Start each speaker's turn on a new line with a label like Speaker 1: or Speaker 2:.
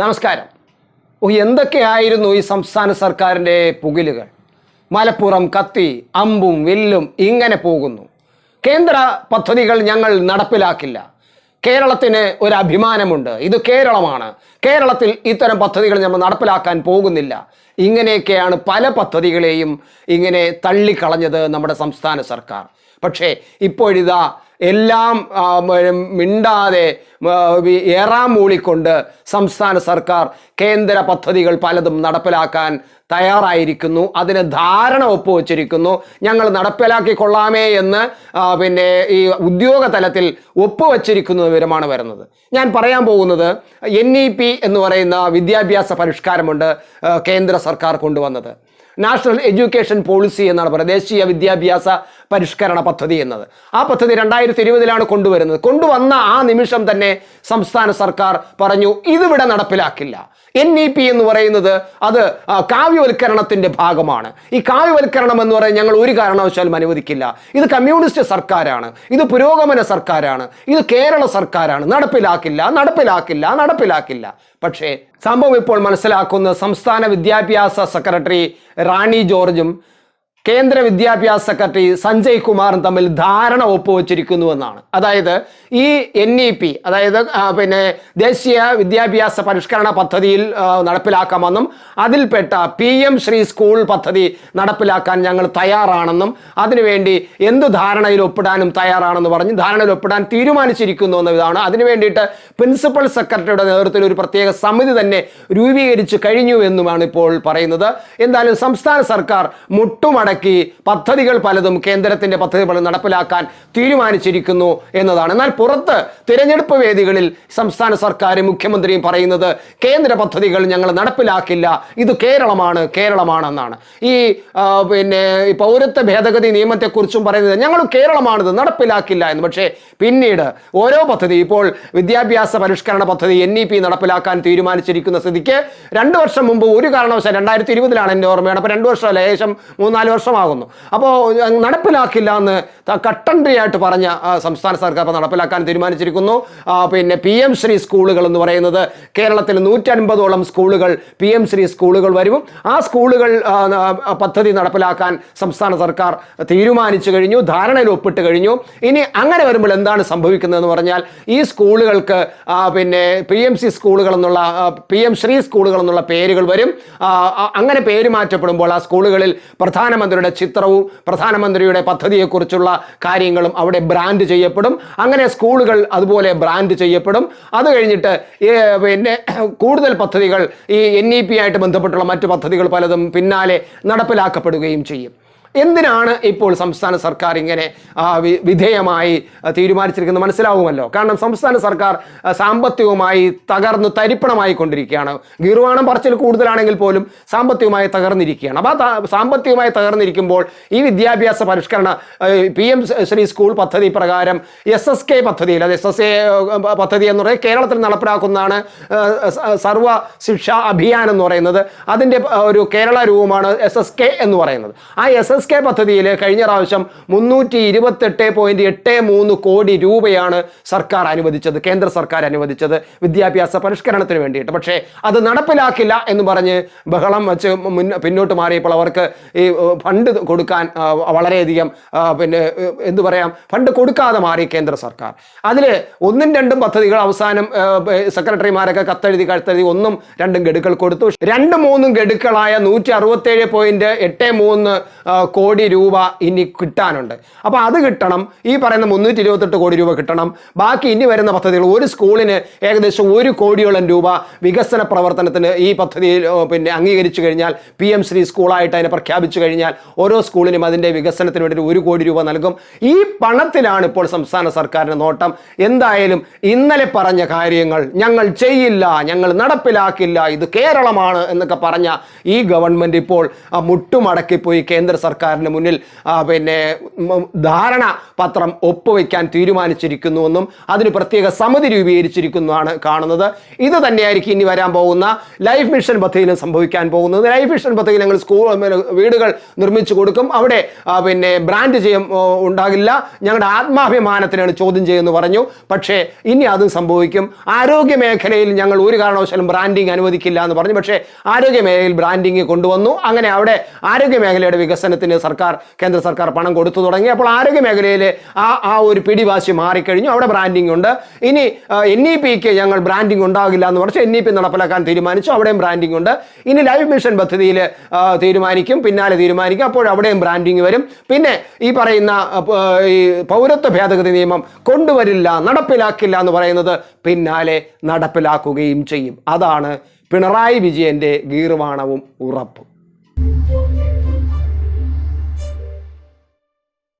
Speaker 1: നമസ്കാരം. ഓ എന്തൊക്കെയായിരുന്നു ഈ സംസ്ഥാന സർക്കാരിന്റെ പുകിലുകൾ? മലപ്പുറം കത്തി അമ്പും വില്ലും ഇങ്ങനെ പോകുന്നു. കേന്ദ്ര പദ്ധതികൾ ഞങ്ങൾ നടപ്പിലാക്കില്ല. കേരളത്തിന് ഒരു അഭിമാനമുണ്ട്. ഇത് കേരളമാണ്. കേരളത്തിൽ ഇത്തരം പദ്ധതികൾ നമ്മൾ നടപ്പിലാക്കാൻ പോകുന്നില്ല. ഇങ്ങനെയൊക്കെയാണ് പല പദ്ധതികളെയും ഇങ്ങനെ തള്ളിക്കളഞ്ഞത് നമ്മുടെ സംസ്ഥാന സർക്കാർ. പക്ഷേ ഇപ്പോഴിതാ എല്ലാം മിണ്ടാതെ ഏറാം മൂളിക്കൊണ്ട് സംസ്ഥാന സർക്കാർ കേന്ദ്ര പദ്ധതികൾ പലതും നടപ്പിലാക്കാൻ തയ്യാറായിരിക്കുന്നു. അതിന് ധാരണ ഒപ്പുവച്ചിരിക്കുന്നു. ഞങ്ങൾ നടപ്പിലാക്കി കൊള്ളാമേ എന്ന് പിന്നെ ഈ ഉദ്യോഗ തലത്തിൽ ഒപ്പുവച്ചിരിക്കുന്ന വിവരമാണ് വരുന്നത്. ഞാൻ പറയാൻ പോകുന്നത് എൻ ഇ പി എന്ന് പറയുന്ന വിദ്യാഭ്യാസ പരിഷ്കാരമുണ്ട് കേന്ദ്ര സർക്കാർ കൊണ്ടുവന്നത്. നാഷണൽ എഡ്യൂക്കേഷൻ പോളിസി എന്നാണ് പറയുന്നത് ദേശീയ വിദ്യാഭ്യാസ പരിഷ്കരണ പദ്ധതി എന്നത്. ആ പദ്ധതി രണ്ടായിരത്തി ഇരുപതിലാണ് കൊണ്ടുവരുന്നത്. കൊണ്ടുവന്ന ആ നിമിഷം തന്നെ സംസ്ഥാന സർക്കാർ പറഞ്ഞു ഇതിവിടെ നടപ്പിലാക്കില്ല. എൻ ഇ പി എന്ന് പറയുന്നത് അത് കാവ്യവൽക്കരണത്തിന്റെ ഭാഗമാണ്. ഈ കാവ്യവൽക്കരണം എന്ന് പറയാൻ ഞങ്ങൾ ഒരു കാരണവശാലും അനുവദിക്കില്ല. ഇത് കമ്മ്യൂണിസ്റ്റ് സർക്കാരാണ്. ഇത് പുരോഗമന സർക്കാരാണ്. ഇത് കേരള സർക്കാരാണ്. നടപ്പിലാക്കില്ല നടപ്പിലാക്കില്ല നടപ്പിലാക്കില്ല. പക്ഷേ സംഭവം ഇപ്പോൾ മനസ്സിലാക്കുന്ന സംസ്ഥാന വിദ്യാഭ്യാസ സെക്രട്ടറി റാണി ജോർജും കേന്ദ്ര വിദ്യാഭ്യാസ സെക്രട്ടറി സഞ്ജയ് കുമാറും തമ്മിൽ ധാരണ ഒപ്പുവച്ചിരിക്കുന്നുവെന്നാണ്. അതായത് ഈ എൻ ഇ പി അതായത് പിന്നെ ദേശീയ വിദ്യാഭ്യാസ പരിഷ്കരണ പദ്ധതിയിൽ നടപ്പിലാക്കാമെന്നും അതിൽപ്പെട്ട പി എം ശ്രീ സ്കൂൾ പദ്ധതി നടപ്പിലാക്കാൻ ഞങ്ങൾ തയ്യാറാണെന്നും അതിനുവേണ്ടി എന്ത് ധാരണയിൽ ഒപ്പിടാനും തയ്യാറാണെന്ന് പറഞ്ഞ് ധാരണയിൽ ഒപ്പിടാൻ തീരുമാനിച്ചിരിക്കുന്നു എന്നതാണ്. അതിനു വേണ്ടിയിട്ട് പ്രിൻസിപ്പൽ സെക്രട്ടറിയുടെ നേതൃത്വത്തിൽ ഒരു പ്രത്യേക സമിതി തന്നെ രൂപീകരിച്ചു കഴിഞ്ഞു എന്നുമാണ് ഇപ്പോൾ പറയുന്നത്. എന്തായാലും സംസ്ഥാന സർക്കാർ മുട്ടുമടക്കി പദ്ധതികൾ പലതും കേന്ദ്രത്തിന്റെ പദ്ധതി പലതും നടപ്പിലാക്കാൻ തീരുമാനിച്ചിരിക്കുന്നു എന്നതാണ്. എന്നാൽ പുറത്ത് തിരഞ്ഞെടുപ്പ് വേദികളിൽ സംസ്ഥാന സർക്കാരും മുഖ്യമന്ത്രിയും പറയുന്നത് കേന്ദ്ര പദ്ധതികൾ ഞങ്ങൾ നടപ്പിലാക്കില്ല. ഇത് കേരളമാണ് കേരളമാണെന്നാണ്. ഈ പിന്നെ പൗരത്വ ഭേദഗതി നിയമത്തെക്കുറിച്ചും പറയുന്നത് ഞങ്ങൾ കേരളമാണിത് നടപ്പിലാക്കില്ല എന്ന്. പക്ഷേ പിന്നീട് ഓരോ പദ്ധതി ഇപ്പോൾ വിദ്യാഭ്യാസ പരിഷ്കരണ പദ്ധതി എൻ ഇ പി നടപ്പിലാക്കാൻ തീരുമാനിച്ചിരിക്കുന്ന സ്ഥിതിക്ക് രണ്ട് വർഷം മുമ്പ് ഒരു കാരണവശാൽ രണ്ടായിരത്തി ഇരുപതിലാണ് എന്റെ ഓർമ്മയാണ്. അപ്പോൾ രണ്ട് വർഷമല്ല? ഏകദേശം മൂന്നാൽ വർഷമാകുന്നു അപ്പോൾ നടപ്പിലാക്കില്ല എന്ന് കട്ടൻട്രിയായിട്ട് പറഞ്ഞ സംസ്ഥാന സർക്കാർ ഇപ്പോൾ നടപ്പിലാക്കാൻ തീരുമാനിച്ചിരിക്കുന്നു. പിന്നെ പി എം ശ്രീ സ്കൂളുകൾ എന്ന് പറയുന്നത് കേരളത്തിൽ നൂറ്റൻപതോളം സ്കൂളുകൾ പി എം ശ്രീ സ്കൂളുകൾ വരും. ആ സ്കൂളുകൾ പദ്ധതി നടപ്പിലാക്കാൻ സംസ്ഥാന സർക്കാർ തീരുമാനിച്ചു കഴിഞ്ഞു ധാരണയിൽ ഒപ്പിട്ട് കഴിഞ്ഞു. ഇനി അങ്ങനെ വരുമ്പോൾ എന്താണ് സംഭവിക്കുന്നതെന്ന് പറഞ്ഞാൽ ഈ സ്കൂളുകൾക്ക് പിന്നെ പി എം സി സ്കൂളുകൾ എന്നുള്ള പി എം ശ്രീ സ്കൂളുകൾ എന്നുള്ള പേരുകൾ വരും. അങ്ങനെ പേര് മാറ്റപ്പെടുമ്പോൾ ആ സ്കൂളുകളിൽ പ്രധാനമന്ത്രിയുടെ ചിത്രവും പ്രധാനമന്ത്രിയുടെ പദ്ധതിയെക്കുറിച്ചുള്ള കാര്യങ്ങളും അവിടെ ബ്രാൻഡ് ചെയ്യപ്പെടും. അങ്ങനെ സ്കൂളുകൾ അതുപോലെ ബ്രാൻഡ് ചെയ്യപ്പെടും. അത് കഴിഞ്ഞിട്ട് പിന്നെ കൂടുതൽ പദ്ധതികൾ ഈ എൻ ഇ പി ആയിട്ട് ബന്ധപ്പെട്ടുള്ള മറ്റു പദ്ധതികൾ പലതും പിന്നാലെ നടപ്പിലാക്കപ്പെടുകയും ചെയ്യും. എന്തിനാണ് ഇപ്പോൾ സംസ്ഥാന സർക്കാർ ഇങ്ങനെ വിധേയമായി തീരുമാനിച്ചിരിക്കുന്നത്? മനസ്സിലാവുമല്ലോ. കാരണം സംസ്ഥാന സർക്കാർ സാമ്പത്തികമായി തകർന്ന് തരിപ്പണമായി കൊണ്ടിരിക്കുകയാണ്. ഗീർവാണം പറച്ചിൽ കൂടുതലാണെങ്കിൽ പോലും സാമ്പത്തികമായി തകർന്നിരിക്കുകയാണ്. അപ്പോൾ ആ സാമ്പത്തികമായി തകർന്നിരിക്കുമ്പോൾ ഈ വിദ്യാഭ്യാസ പരിഷ്കരണ പി എം ശ്രീ സ്കൂൾ പദ്ധതി പ്രകാരം എസ് എസ് കെ പദ്ധതിയിൽ അത് എസ് എസ് എ പദ്ധതി എന്ന് പറയുന്നത് കേരളത്തിൽ നടപ്പിലാക്കുന്നതാണ് സർവ ശിക്ഷാ അഭിയാൻ എന്ന് പറയുന്നത്. അതിന്റെ ഒരു കേരള രൂപമാണ് എസ് എസ് കെ എന്ന് പറയുന്നത്. ആ എസ് എസ് കെ പദ്ധതിയിൽ കഴിഞ്ഞ പ്രാവശ്യം മുന്നൂറ്റി ഇരുപത്തെട്ട് പോയിന്റ് എട്ട് മൂന്ന് കോടി രൂപയാണ് സർക്കാർ അനുവദിച്ചത് കേന്ദ്ര സർക്കാർ അനുവദിച്ചത് വിദ്യാഭ്യാസ പരിഷ്കരണത്തിന് വേണ്ടിയിട്ട്. പക്ഷേ അത് നടപ്പിലാക്കില്ല എന്ന് പറഞ്ഞ് ബഹളം വെച്ച് പിന്നോട്ട് മാറിയപ്പോൾ അവർക്ക് ഈ ഫണ്ട് കൊടുക്കാൻ വളരെയധികം പിന്നെ എന്തു പറയാം ഫണ്ട് കൊടുക്കാതെ മാറി കേന്ദ്ര സർക്കാർ. അതിൽ ഒന്നും രണ്ടും പദ്ധതികൾ അവസാനം സെക്രട്ടറിമാരൊക്കെ കത്തെഴുതി കത്തെഴുതി ഒന്നും രണ്ടും ഗഡുക്കൾ കൊടുത്തു. രണ്ട് മൂന്നും ഗഡുക്കളായ നൂറ്റി അറുപത്തേഴ് പോയിന്റ് എട്ട് മൂന്ന് കോടി രൂപ ഇനി കിട്ടാനുണ്ട്. അപ്പോൾ അത് കിട്ടണം. ഈ പറയുന്ന മുന്നൂറ്റി ഇരുപത്തെട്ട് കോടി രൂപ കിട്ടണം. ബാക്കി ഇനി വരുന്ന പദ്ധതികൾ ഒരു സ്കൂളിന് ഏകദേശം ഒരു കോടിയോളം രൂപ വികസന പ്രവർത്തനത്തിന് ഈ പദ്ധതിയിൽ പിന്നെ അംഗീകരിച്ചു കഴിഞ്ഞാൽ പി എം ശ്രീ സ്കൂളായിട്ട് അതിനെ പ്രഖ്യാപിച്ചു കഴിഞ്ഞാൽ ഓരോ സ്കൂളിനും അതിന്റെ വികസനത്തിന് വേണ്ടി ഒരു കോടി രൂപ നൽകും. ഈ പണത്തിലാണ് ഇപ്പോൾ സംസ്ഥാന സർക്കാരിന്റെ നോട്ടം. എന്തായാലും ഇന്നലെ പറഞ്ഞ കാര്യങ്ങൾ ഞങ്ങൾ ചെയ്യില്ല ഞങ്ങൾ നടപ്പിലാക്കില്ല ഇത് കേരളമാണ് എന്നൊക്കെ പറഞ്ഞ ഈ ഗവൺമെന്റ് ഇപ്പോൾ മുട്ടുമടക്കിപ്പോയി കേന്ദ്ര സർക്കാർ സർക്കാരിന് മുന്നിൽ പിന്നെ ധാരണ പത്രം ഒപ്പുവെക്കാൻ തീരുമാനിച്ചിരിക്കുന്നുവെന്നും അതിന് പ്രത്യേക സമിതി രൂപീകരിച്ചിരിക്കുന്നതാണ് കാണുന്നത്. ഇത് തന്നെയായിരിക്കും ഇനി വരാൻ പോകുന്ന ലൈഫ് മിഷൻ പദ്ധതിയിലും സംഭവിക്കാൻ പോകുന്നത്. ലൈഫ് മിഷൻ പദ്ധതിയിൽ ഞങ്ങൾ സ്കൂൾ വീടുകൾ നിർമ്മിച്ചു കൊടുക്കും. അവിടെ പിന്നെ ബ്രാൻഡ് ചെയ്യും ഉണ്ടാകില്ല. ഞങ്ങളുടെ ആത്മാഭിമാനത്തിനാണ് ചോദ്യം ചെയ്യുമെന്ന് പറഞ്ഞു. പക്ഷേ ഇനി അതും സംഭവിക്കും. ആരോഗ്യ മേഖലയിൽ ഞങ്ങൾ ഒരു കാരണവശാലും ബ്രാൻഡിങ് അനുവദിക്കില്ല എന്ന് പറഞ്ഞു. പക്ഷേ ആരോഗ്യ മേഖലയിൽ ബ്രാൻഡിങ് കൊണ്ടുവന്നു. അങ്ങനെ അവിടെ ആരോഗ്യ മേഖലയുടെ വികസനത്തിന് സർക്കാർ കേന്ദ്ര സർക്കാർ പണം കൊടുത്തു തുടങ്ങി. അപ്പോൾ ആരോഗ്യ മേഖലയിൽ ആ ആ ഒരു പിടിവാശി മാറിക്കഴിഞ്ഞു. അവിടെ ബ്രാൻഡിങ് ഉണ്ട്. ഇനി എൻ ഇ പിക്ക് ഞങ്ങൾ ബ്രാൻഡിങ് ഉണ്ടാകില്ല എന്ന് പറഞ്ഞു എൻ ഇ പി നടപ്പിലാക്കാൻ തീരുമാനിച്ചു. അവിടെയും ബ്രാൻഡിങ് ഉണ്ട്. ഇനി ലൈഫ് മിഷൻ പദ്ധതിയിൽ തീരുമാനിക്കും. പിന്നാലെ തീരുമാനിക്കും. അപ്പോൾ അവിടെയും ബ്രാൻഡിങ് വരും. പിന്നെ ഈ പറയുന്ന ഈ പൗരത്വ ഭേദഗതി നിയമം കൊണ്ടുവരില്ല നടപ്പിലാക്കില്ല എന്ന് പറയുന്നത് പിന്നാലെ നടപ്പിലാക്കുകയും ചെയ്യും. അതാണ് പിണറായി വിജയന്റെ ഗീർവാണവും ഉറപ്പും.